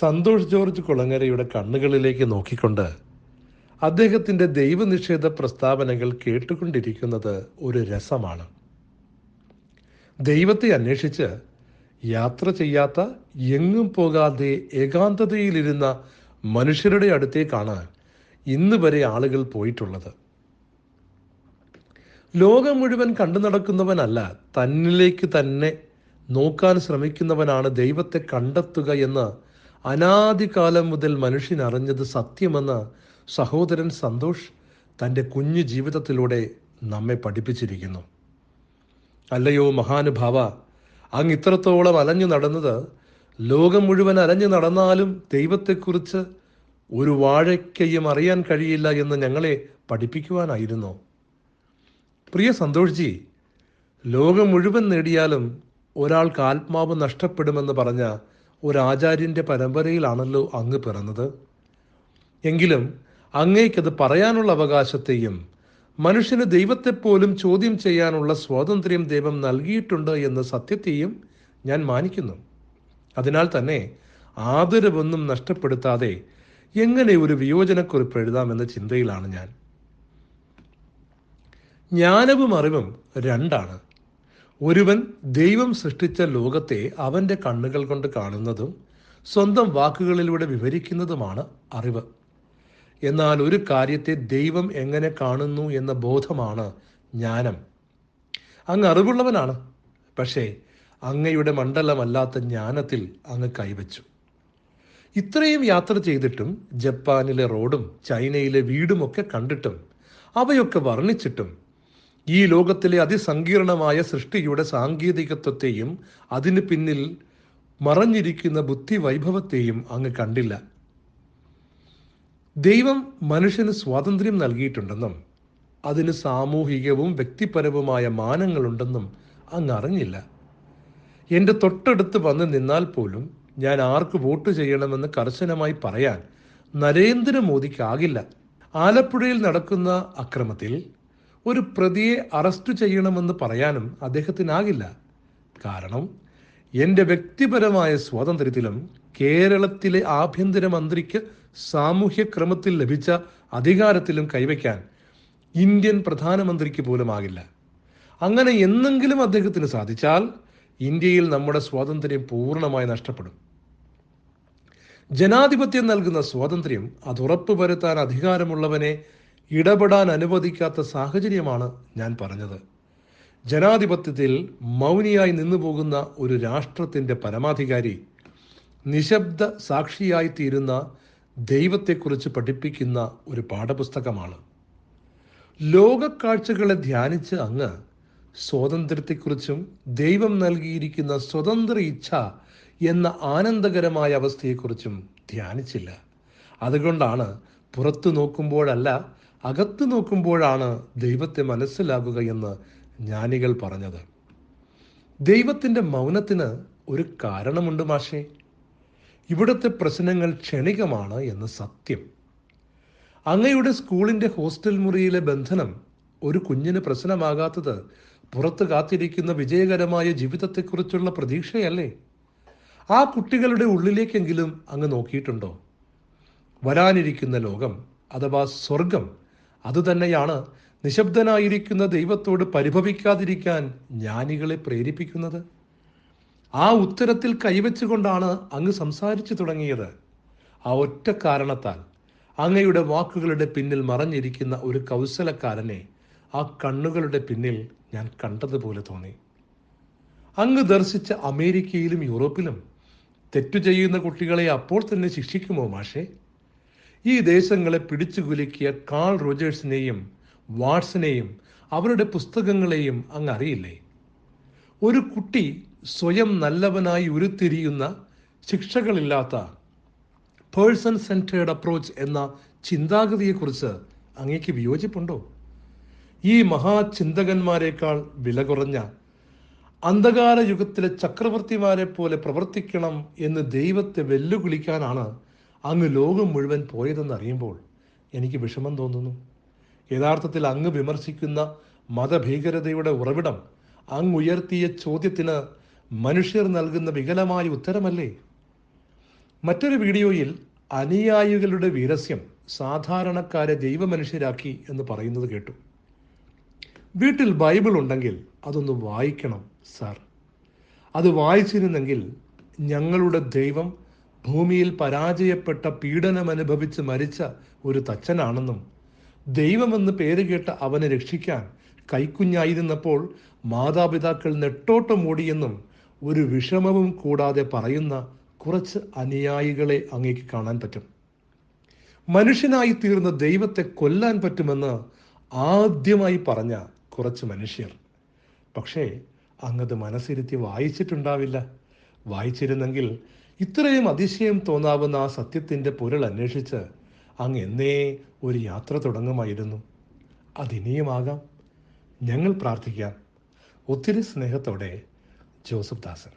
Santhosh George കുളങ്ങരയുടെ കണ്ണുകളിലേക്ക് നോക്കിക്കൊണ്ട് അദ്ദേഹത്തിന്റെ ദൈവനിഷേധ പ്രസ്താവനകൾ കേട്ടുകൊണ്ടിരിക്കുന്നത് ഒരു രസമാണ്. ദൈവത്തെ അന്വേഷിച്ച് യാത്ര ചെയ്യാത്ത എങ്ങും പോകാതെ ഏകാന്തതയിലിരുന്ന മനുഷ്യരുടെ അടുത്തേക്കാണ് ഇന്ന് വരെ ആളുകൾ പോയിട്ടുള്ളത്. ലോകം മുഴുവൻ കണ്ടു നടക്കുന്നവനല്ല തന്നിലേക്ക് തന്നെ നോക്കാൻ ശ്രമിക്കുന്നവനാണ് ദൈവത്തെ കണ്ടെത്തുക എന്ന് അനാദികാലം മുതൽ മനുഷ്യൻ അറിഞ്ഞത് സത്യമെന്ന് സഹോദരൻ സന്തോഷ് തന്റെ കുഞ്ഞു ജീവിതത്തിലൂടെ നമ്മെ പഠിപ്പിച്ചിരിക്കുന്നു. അല്ലയോ മഹാനുഭാവ അങ്ങ് ഇത്രത്തോളം അലഞ്ഞു നടന്നത് ലോകം മുഴുവൻ അലഞ്ഞു നടന്നാലും ദൈവത്തെക്കുറിച്ച് ഒരു വാഴയ്ക്കയും അറിയാൻ കഴിയില്ല എന്ന് ഞങ്ങളെ പഠിപ്പിക്കുവാനായിരുന്നു. പ്രിയ സന്തോഷ്ജി ലോകം മുഴുവൻ നേടിയാലും ഒരാൾക്ക് ആത്മാവ് നഷ്ടപ്പെടുമെന്ന് പറഞ്ഞ ഒരു ആചാര്യന്റെ പരമ്പരയിലാണല്ലോ അങ്ങ് പിറന്നത്. എങ്കിലും അങ്ങേക്കത് പറയാനുള്ള അവകാശത്തെയും മനുഷ്യന് ദൈവത്തെപ്പോലും ചോദ്യം ചെയ്യാനുള്ള സ്വാതന്ത്ര്യം ദൈവം നൽകിയിട്ടുണ്ട് എന്ന സത്യത്തെയും ഞാൻ മാനിക്കുന്നു. അതിനാൽ തന്നെ ആദരവൊന്നും നഷ്ടപ്പെടുത്താതെ എങ്ങനെ ഒരു വിയോജനക്കുറിപ്പ് എഴുതാമെന്ന ചിന്തയിലാണ് ഞാൻ. ജ്ഞാനവും അറിവും രണ്ടാണ്. ഒരുവൻ ദൈവം സൃഷ്ടിച്ച ലോകത്തെ അവന്റെ കണ്ണുകൾ കൊണ്ട് കാണുന്നതും സ്വന്തം വാക്കുകളിലൂടെ വിവരിക്കുന്നതുമാണ് അറിവ്. എന്നാൽ ഒരു കാര്യത്തെ ദൈവം എങ്ങനെ കാണുന്നു എന്ന ബോധമാണ് ജ്ഞാനം. അങ്ങ് അറിവുള്ളവനാണ്. പക്ഷേ അങ്ങയുടെ മണ്ഡലമല്ലാത്ത ജ്ഞാനത്തിൽ അങ്ങ് കൈവച്ചു. ഇത്രയും യാത്ര ചെയ്തിട്ടും ജപ്പാനിലെ റോഡും ചൈനയിലെ വീടുമൊക്കെ കണ്ടിട്ടും അവയൊക്കെ വർണിച്ചിട്ടും ഈ ലോകത്തിലെ അതിസങ്കീർണമായ സൃഷ്ടിയുടെ സാങ്കേതികത്വത്തെയും അതിന് പിന്നിൽ മറഞ്ഞിരിക്കുന്ന ബുദ്ധി വൈഭവത്തെയും അങ്ങ് കണ്ടില്ല. ദൈവം മനുഷ്യന് സ്വാതന്ത്ര്യം നൽകിയിട്ടുണ്ടെന്നും അതിന് സാമൂഹികവും വ്യക്തിപരവുമായ മാനങ്ങളുണ്ടെന്നും അങ്ങ് അറിഞ്ഞില്ല. എന്റെ തൊട്ടടുത്ത് വന്ന് നിന്നാൽ പോലും ഞാൻ ആർക്ക് വോട്ട് ചെയ്യണമെന്ന് കർശനമായി പറയാൻ നരേന്ദ്രമോദിക്കാകില്ല. ആലപ്പുഴയിൽ നടക്കുന്ന അക്രമത്തിൽ ഒരു പ്രതിയെ അറസ്റ്റ് ചെയ്യണമെന്ന് പറയാനും അദ്ദേഹത്തിനാകില്ല. കാരണം എന്റെ വ്യക്തിപരമായ സ്വാതന്ത്ര്യത്തിലും കേരളത്തിലെ ആഭ്യന്തരമന്ത്രിക്ക് സാമൂഹ്യക്രമത്തിൽ ലഭിച്ച അധികാരത്തിലും കൈവയ്ക്കാൻ ഇന്ത്യൻ പ്രധാനമന്ത്രിക്ക് പോലും ആകില്ല അങ്ങനെ എന്നെങ്കിലും അദ്ദേഹത്തിന് സാധിച്ചാൽ ഇന്ത്യയിൽ നമ്മുടെ സ്വാതന്ത്ര്യം പൂർണമായി നഷ്ടപ്പെടും. ജനാധിപത്യം നൽകുന്ന സ്വാതന്ത്ര്യം അത് ഉറപ്പുവരുത്താൻ അധികാരമുള്ളവനെ ഇടപെടാൻ അനുവദിക്കാത്ത സാഹചര്യമാണ് ഞാൻ പറഞ്ഞത്. ജനാധിപത്യത്തിൽ മൗനിയായി നിന്നു പോകുന്ന ഒരു രാഷ്ട്രത്തിന്റെ പരമാധികാരി നിശബ്ദ സാക്ഷിയായി തീരുന്ന ദൈവത്തെക്കുറിച്ച് പഠിപ്പിക്കുന്ന ഒരു പാഠപുസ്തകമാണ്. ലോകക്കാഴ്ചകളെ ധ്യാനിച്ച് അങ്ങ് സ്വാതന്ത്ര്യത്തെക്കുറിച്ചും ദൈവം നൽകിയിരിക്കുന്ന സ്വതന്ത്ര ഇച്ഛ എന്ന ആനന്ദകരമായ അവസ്ഥയെക്കുറിച്ചും ധ്യാനിച്ചില്ല. അതുകൊണ്ടാണ് പുറത്തു നോക്കുമ്പോഴല്ല അകത്തു നോക്കുമ്പോഴാണ് ദൈവത്തെ മനസ്സിലാകുക എന്ന് ജ്ഞാനികൾ പറഞ്ഞത്. ദൈവത്തിന്റെ മൗനത്തിന് ഒരു കാരണമുണ്ട് മാഷേ. ഇവിടുത്തെ പ്രശ്നങ്ങൾ ക്ഷണികമാണ് എന്ന് സത്യം. അങ്ങയുടെ സ്കൂളിന്റെ ഹോസ്റ്റൽ മുറിയിലെ ബന്ധനം ഒരു കുഞ്ഞിന് പ്രശ്നമാകാത്തത് പുറത്ത് കാത്തിരിക്കുന്ന വിജയകരമായ ജീവിതത്തെക്കുറിച്ചുള്ള പ്രതീക്ഷയല്ലേ? ആ കുട്ടികളുടെ ഉള്ളിലേക്കെങ്കിലും അങ്ങ് നോക്കിയിട്ടുണ്ടോ? വരാനിരിക്കുന്ന ലോകം അഥവാ സ്വർഗം അതുതന്നെയാണ് നിശബ്ദനായിരിക്കുന്ന ദൈവത്തോട് പരിഭവിക്കാതിരിക്കാൻ ജ്ഞാനികളെ പ്രേരിപ്പിക്കുന്നത്. ആ ഉത്തരത്തിൽ കൈവച്ചുകൊണ്ടാണ് അങ്ങ് സംസാരിച്ചു തുടങ്ങിയത്. ആ ഒറ്റ കാരണത്താൽ അങ്ങയുടെ വാക്കുകളുടെ പിന്നിൽ മറഞ്ഞിരിക്കുന്ന ഒരു കൗശലക്കാരനെ ആ കണ്ണുകളുടെ പിന്നിൽ ഞാൻ കണ്ടതുപോലെ തോന്നി. അങ്ങ് ദർശിച്ച അമേരിക്കയിലും യൂറോപ്പിലും തെറ്റു ചെയ്യുന്ന കുട്ടികളെ അപ്പോൾ തന്നെ ശിക്ഷിക്കുമോ മാഷേ? ഈ ദേശങ്ങളെ പിടിച്ചു കുലുക്കിയ കാൾ റോജേഴ്സിനെയും വാട്സിനെയും അവരുടെ പുസ്തകങ്ങളെയും അങ്ങ് അറിയില്ലേ? ഒരു കുട്ടി സ്വയം നല്ലവനായി ഉരുത്തിരിയുന്ന ശിക്ഷകളില്ലാത്ത പേഴ്സൺ സെന്റേഡ് അപ്രോച്ച് എന്ന ചിന്താഗതിയെക്കുറിച്ച് അങ്ങേക്ക് വിയോജിപ്പുണ്ടോ? ഈ മഹാചിന്തകന്മാരെക്കാൾ വില കുറഞ്ഞ അന്ധകാര യുഗത്തിലെ ചക്രവർത്തിമാരെ പോലെ പ്രവർത്തിക്കണം എന്ന് ദൈവത്തെ വെല്ലുവിളിക്കാനാണ് അങ്ങ് ലോകം മുഴുവൻ പോയതെന്ന് അറിയുമ്പോൾ എനിക്ക് വിഷമം തോന്നുന്നു. യഥാർത്ഥത്തിൽ അങ്ങ് വിമർശിക്കുന്ന മതഭീകരതയുടെ ഉറവിടം അങ്ങ് ഉയർത്തിയ ചോദ്യത്തിന് മനുഷ്യർ നൽകുന്ന വികലമായ ഉത്തരമല്ലേ? മറ്റൊരു വീഡിയോയിൽ അനുയായികളുടെ വീരസ്യം സാധാരണക്കാരെ ദൈവമനുഷ്യരാക്കി എന്ന് പറയുന്നത് കേട്ടു. വീട്ടിൽ ബൈബിൾ ഉണ്ടെങ്കിൽ അതൊന്ന് വായിക്കണം സാർ. അത് വായിച്ചിരുന്നെങ്കിൽ ഞങ്ങളുടെ ദൈവം ഭൂമിയിൽ പരാജയപ്പെട്ട പീഡനം അനുഭവിച്ച് മരിച്ച ഒരു തച്ചനാണെന്നും ദൈവമെന്ന് പേര് കേട്ട അവനെ രക്ഷിക്കാൻ കൈക്കുഞ്ഞായിരുന്നപ്പോൾ മാതാപിതാക്കൾ നെട്ടോട്ടം ഓടിയെന്നും ഒരു വിഷമവും കൂടാതെ പറയുന്ന കുറച്ച് അനുയായികളെ അങ്ങേക്ക് കാണാൻ പറ്റും. മനുഷ്യനായി തീർന്ന ദൈവത്തെ കൊല്ലാൻ പറ്റുമെന്ന് ആദ്യമായി പറഞ്ഞ കുറച്ച് മനുഷ്യർ. പക്ഷേ അങ്ങത് മനസ്സിരുത്തി വായിച്ചിട്ടുണ്ടാവില്ല. വായിച്ചിരുന്നെങ്കിൽ ഇത്രയും അതിശയം തോന്നാവുന്ന ആ സത്യത്തിന്റെ പൊരുൾ അന്വേഷിച്ച് അങ്ങ് എന്നേ ഒരു യാത്ര തുടങ്ങുമായിരുന്നു. അതിനിയുമാകാം. ഞങ്ങൾ പ്രാർത്ഥിക്കാം. ഒത്തിരി സ്നേഹത്തോടെ ജോസഫ് ദാസൻ.